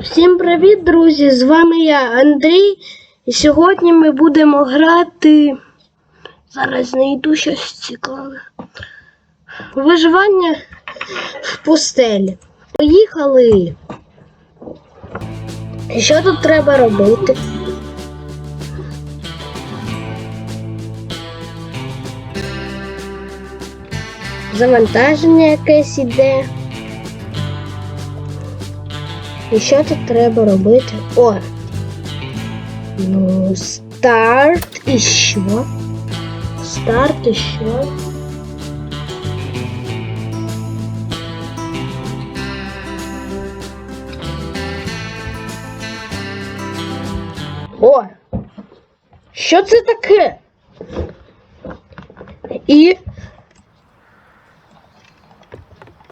Всім привіт, друзі! З вами я, Андрій, і сьогодні ми будемо грати. Зараз знайду щось цікаве. Виживання в пустелі. Поїхали. Що тут треба робити? Завантаження якесь іде. І що тут треба робити? О! Ну, старт і що? Старт і що? О! Що це таке? І.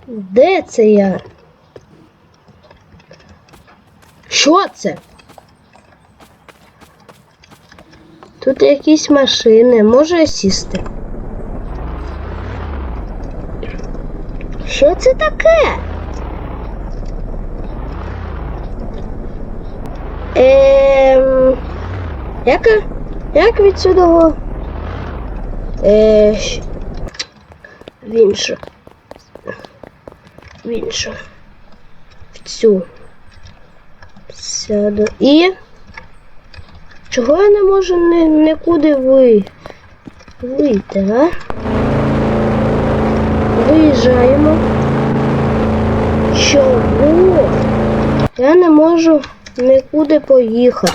Де це я? Що це? Тут якісь машини, може сісти. Що це таке? Ем... Як, як від сюди? Е, в іншу. В іншу. В цю. Сяду. І. Чого я не можу ні, нікуди ви... вийти, а? Виїжджаємо. Чого? Я не можу нікуди поїхати.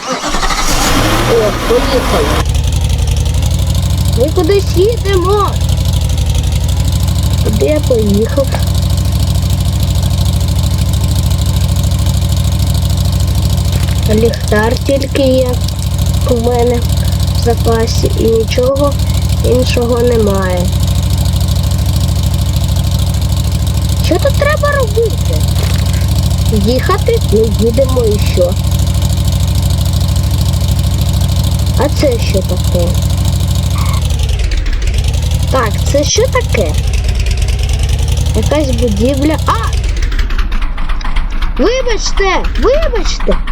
О, поїхали. Ми кудись їдемо. Куди я поїхав? Ліхтар тільки є у мене в запасі і нічого іншого немає. Що тут треба робити? Їхати? Ну їдемо і що. А це що таке? Так, це що таке? Якась будівля. А! Вибачте! Вибачте!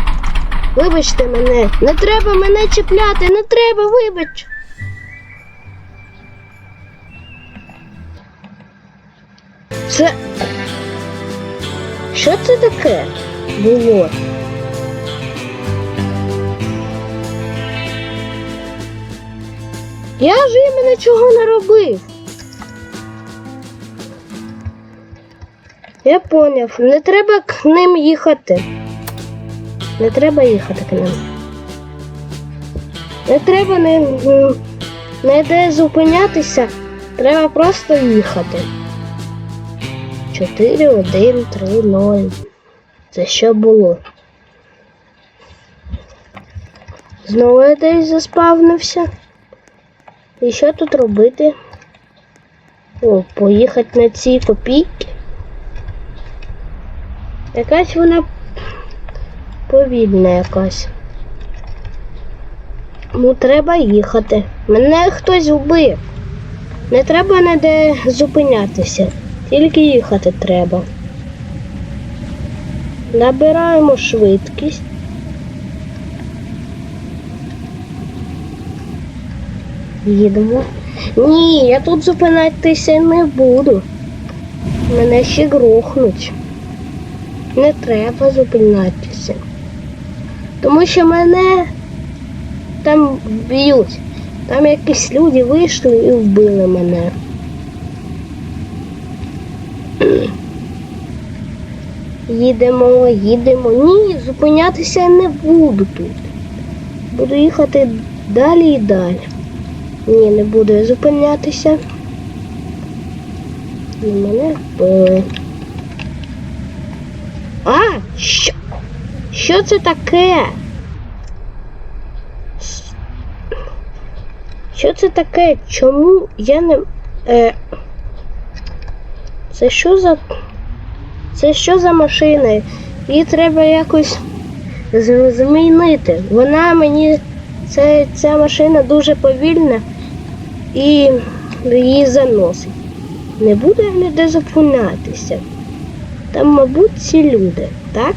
Вибачте мене, не треба мене чіпляти, не треба, вибач. Це. Що це таке було? Я ж їм нічого не робив. Я поняв, не треба к ним їхати. Не треба їхати к ним. Не треба не, не де зупинятися, треба просто їхати. 4, 1, 3, 0. Це що було? Знову я десь заспавнився. І що тут робити? О, поїхати на ці копійки. Якась вона повільна якась. Ну, треба їхати. Мене хтось вбив. Не треба ніде зупинятися. Тільки їхати треба. Набираємо швидкість. Їдемо. Ні, я тут зупинятися не буду. Мене ще грохнуть. Не треба зупинятися. Тому що мене там б'ють. Там якісь люди вийшли і вбили мене. Їдемо, їдемо. Ні, зупинятися я не буду тут. Буду їхати далі і далі. Ні, не буду я зупинятися. І мене вбили. А, що? Що це таке? Що це таке? Чому я не. Е... Це що за. Це що за машина? Її треба якось змінити. Вона мені. Це, ця машина дуже повільна і її заносить. Не буду я ніде зупинятися. Там, мабуть, ці люди, так?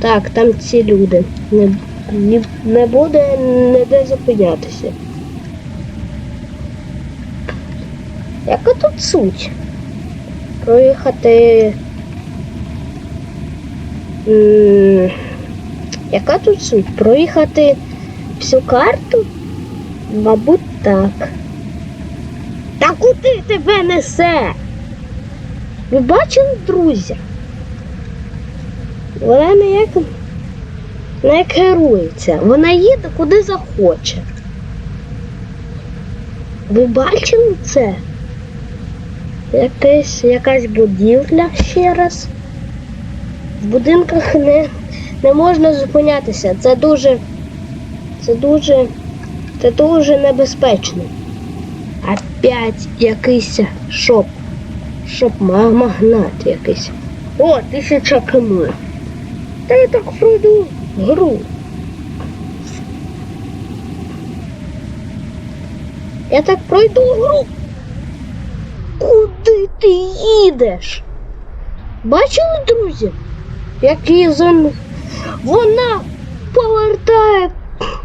Так, там ці люди. Не, не, не буде ніде зупинятися. Яка тут суть? Проїхати. Яка тут суть? Проїхати всю карту? Мабуть, так. Та куди тебе несе? Ви бачили, друзі? Вона не як не керується. Вона їде куди захоче. Ви бачили це? Якась, якась будівля ще раз. В будинках не, не можна зупинятися. Це дуже. Це дуже. Це дуже небезпечно. Опять якийсь шоп. Шоп ма- магнат якийсь. О, тисяча км. Та я так пройду гру. Я так пройду гру. Куди ти їдеш? Бачили, друзі? Який зон... Вона повертає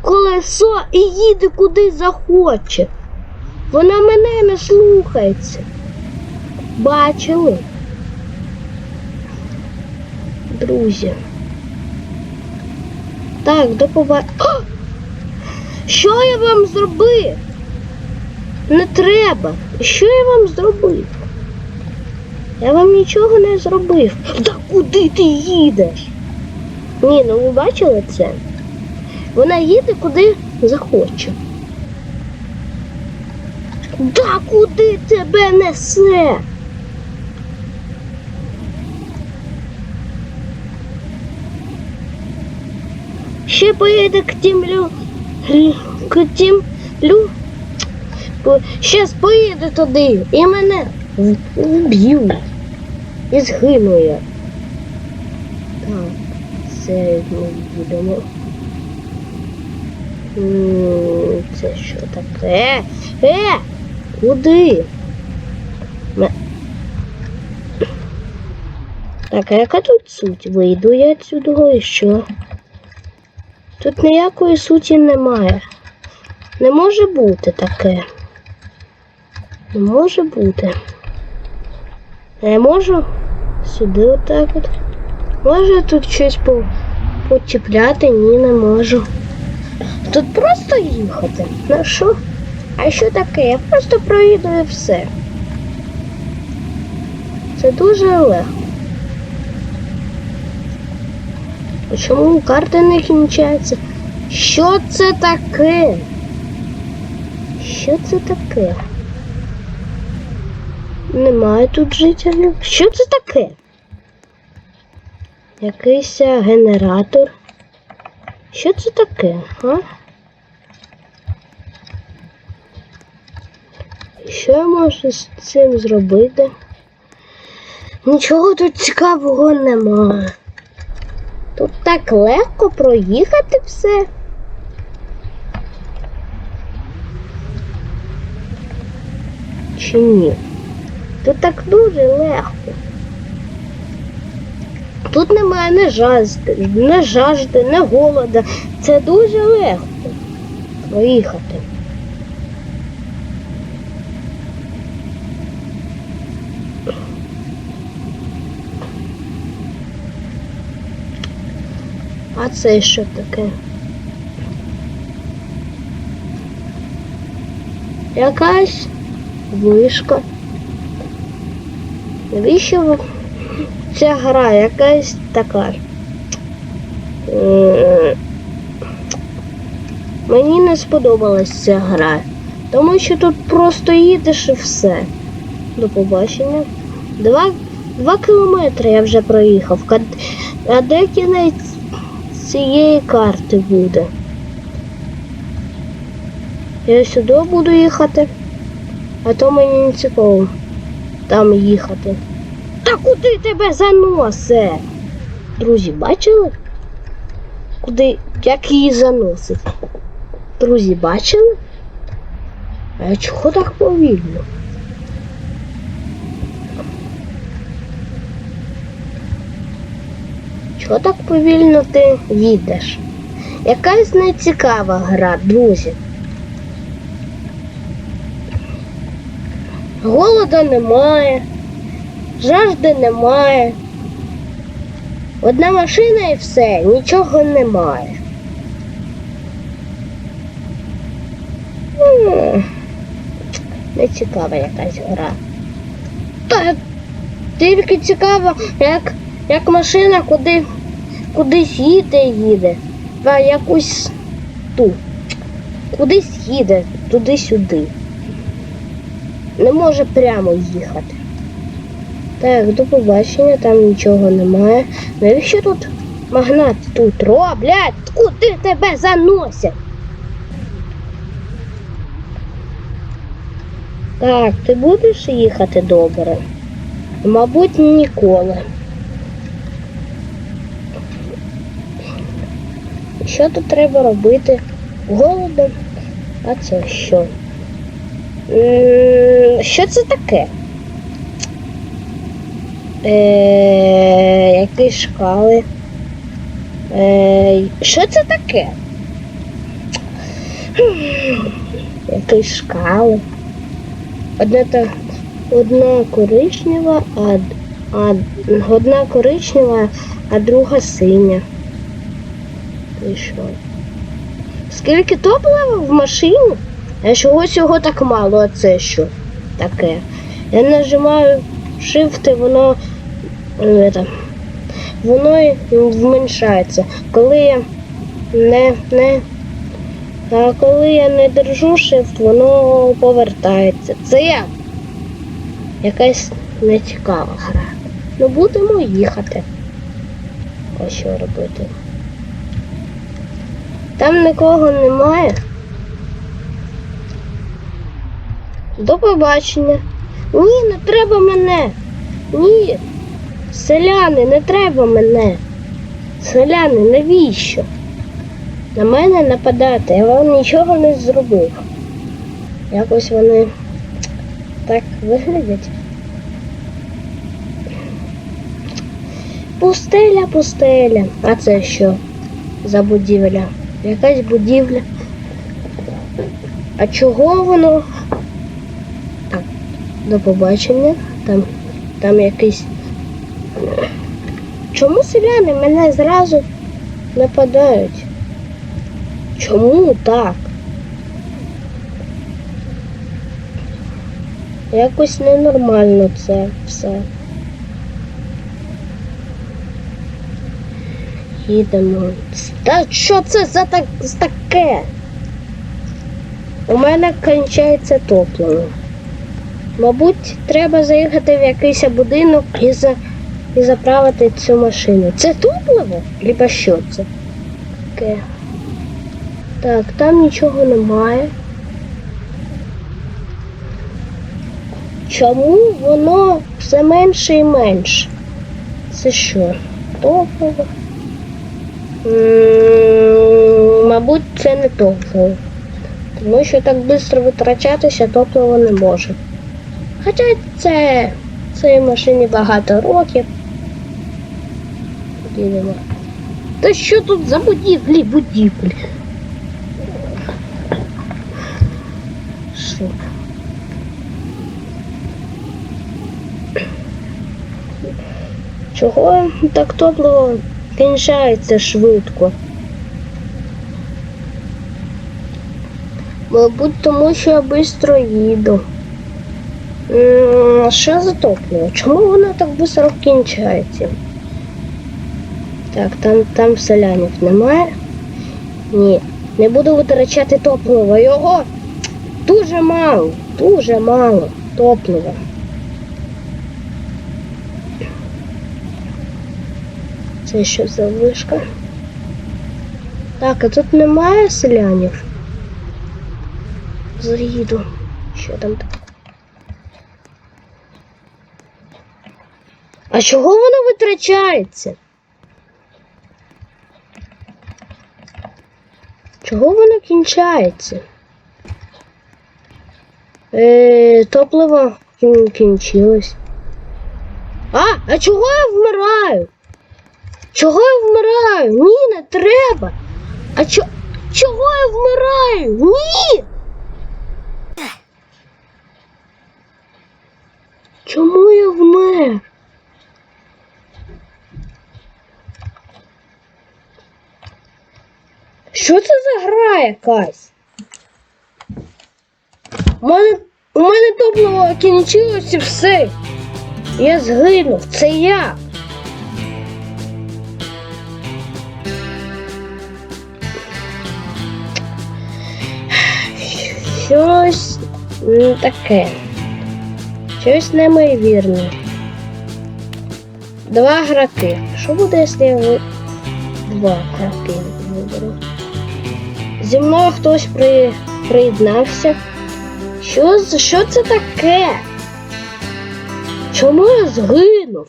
колесо і їде куди захоче. Вона мене не слухається. Бачили? Друзі. Так, до побачення. Що я вам зробив? Не треба. Що я вам зробив? Я вам нічого не зробив. Та куди ти їдеш? Ні, ну ви бачили це? Вона їде куди захоче. Та куди тебе несе? Ще поїде к тим лю... к тим лю... Щас поїде туди і мене вб'ють. І згину я. Так, це ми будемо. Це що таке? Е! Куди? Ме- Так, а яка тут суть? Вийду я отсюди і що? Тут ніякої суті немає. Не може бути таке. Не може бути. Я можу сюди отак от. Може тут щось по... почіпляти? Ні, не можу. Тут просто їхати. Ну що? А що таке? Я просто проїду і все. Це дуже легко. А Чому карти не кінчаються? Що це таке? Що це таке? Немає тут жителів. Що це таке? Якийсь е, генератор. Що це таке, а? Що я можу з цим зробити? Нічого тут цікавого немає. Тут так легко проїхати все. Чи ні? Тут так дуже легко. Тут немає не жажди, не жажди, не голода. Це дуже легко проїхати. А це що таке? Якась вишка. Навіщо ця гра якась така? Мені не сподобалась ця гра, тому що тут просто їдеш і все. До побачення. Два, два кілометри я вже проїхав. А де кінець цієї карти буде? Я сюди буду їхати, а то мені не цікаво там їхати. Та куди тебе заносе? Друзі, бачили? Куди, як її заносить? Друзі, бачили? А чого так повільно? Що так повільно ти їдеш? Якась нецікава гра, друзі. Голода немає, жажди немає. Одна машина і все, нічого немає. Не цікава якась гра. Та тільки цікаво, як, як машина куди, кудись їде їде. В якусь ту. Кудись їде, туди-сюди. Не може прямо їхати. Так, до побачення, там нічого немає. Навіщо тут магнат тут роблять? Куди тебе заносять? Так, ти будеш їхати добре? Мабуть, ніколи. Що тут треба робити? Голодом? А це що? М, Що це таке? Е, які шкали? Е, що це таке? Які шкали? Одна та одна коричнева, а одна коричнева, а друга синя. І? Скільки топлива в машині? А чогось його так мало, а це що таке? Я нажимаю Shift, і воно, е, там, воно зменшається. Коли я не, не, а коли я не держу Shift, воно повертається. Це як? Якась нецікава гра. Ну будемо їхати. Ось що робити. Там нікого немає. До побачення. Ні, не треба мене. Ні. Селяни, не треба мене. Селяни, навіщо? На мене нападати, я вам нічого не зробив. Якось вони так виглядять. Пустеля, пустеля. А це що за будівля? Якась будівля. А чого воно? Так, до побачення. Там, там якийсь. Чому селяни мене зразу нападають? Чому так? Якось ненормально це все. Їдемо. Та що це за так, таке? У мене кінчається топливо. Мабуть, треба заїхати в якийсь будинок і, за, і заправити цю машину. Це топливо? Либо що це? Таке. Так, там нічого немає. Чому воно все менше і менше? Це що? Топливо? Мабуть, це не топливо. Тому що так швидко витрачатися топливо не може. Хоча це цій машині багато років. Їдемо. Та що тут за будівлі, будівлі? Що? Чого так топливо кінчається швидко? Мабуть, тому що я швидко їду. Що за топливо? Чому воно так швидко кінчається? Так, там, там селянів немає. Ні, не буду витрачати топливо. Його дуже мало, дуже мало топлива. Це що за вишка? Так, а тут немає селянів. Заїду. Що там таке? А чого воно витрачається? Чого воно кінчається? Е, топливо кін- кінчилось. А, а чого я вмираю? Чого я вмираю? Ні, не треба. А чо... чого я вмираю? Ні. Чому я вмер? Що це за гра якась? У мене, у мене топливо кінчилось і все. Я згинув, це я. Щось таке. Щось неймовірне. Два граки. Що буде, якщо я два граки виберу? Зі мною хтось при... приєднався. Що, що це таке? Чому я згинув?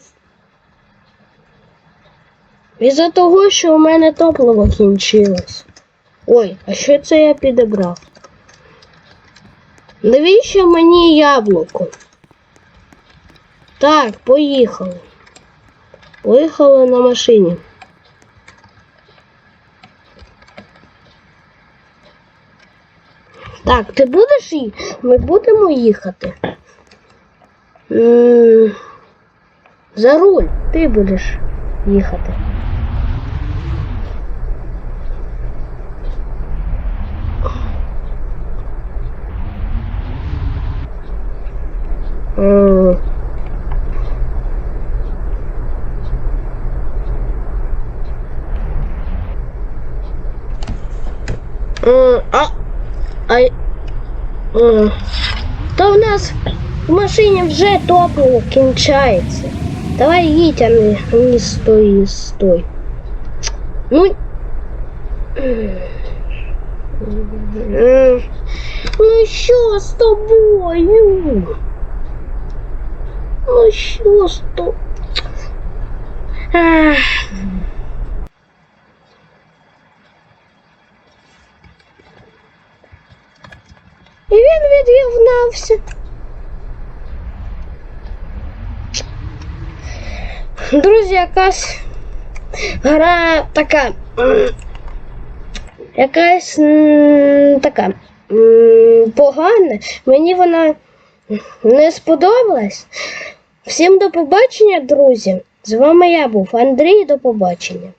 Із-за того, що у мене топливо кінчилось. Ой, а що це я підібрав? Навіщо мені яблуко? Так, поїхали. Поїхали на машині. Так, ти будеш їхати? Ми будемо їхати. За руль ти будеш їхати. м, то в нас в машині вже топливо кінчається. Давай їдь, а не, не стой, стой. Ну. М, Ну що з тобою? Ну що з тобою? Від'єднався. Друзі, якась гра така. Якась така погана. Мені вона не сподобалась. Всім до побачення, друзі. З вами я був Андрій. До побачення.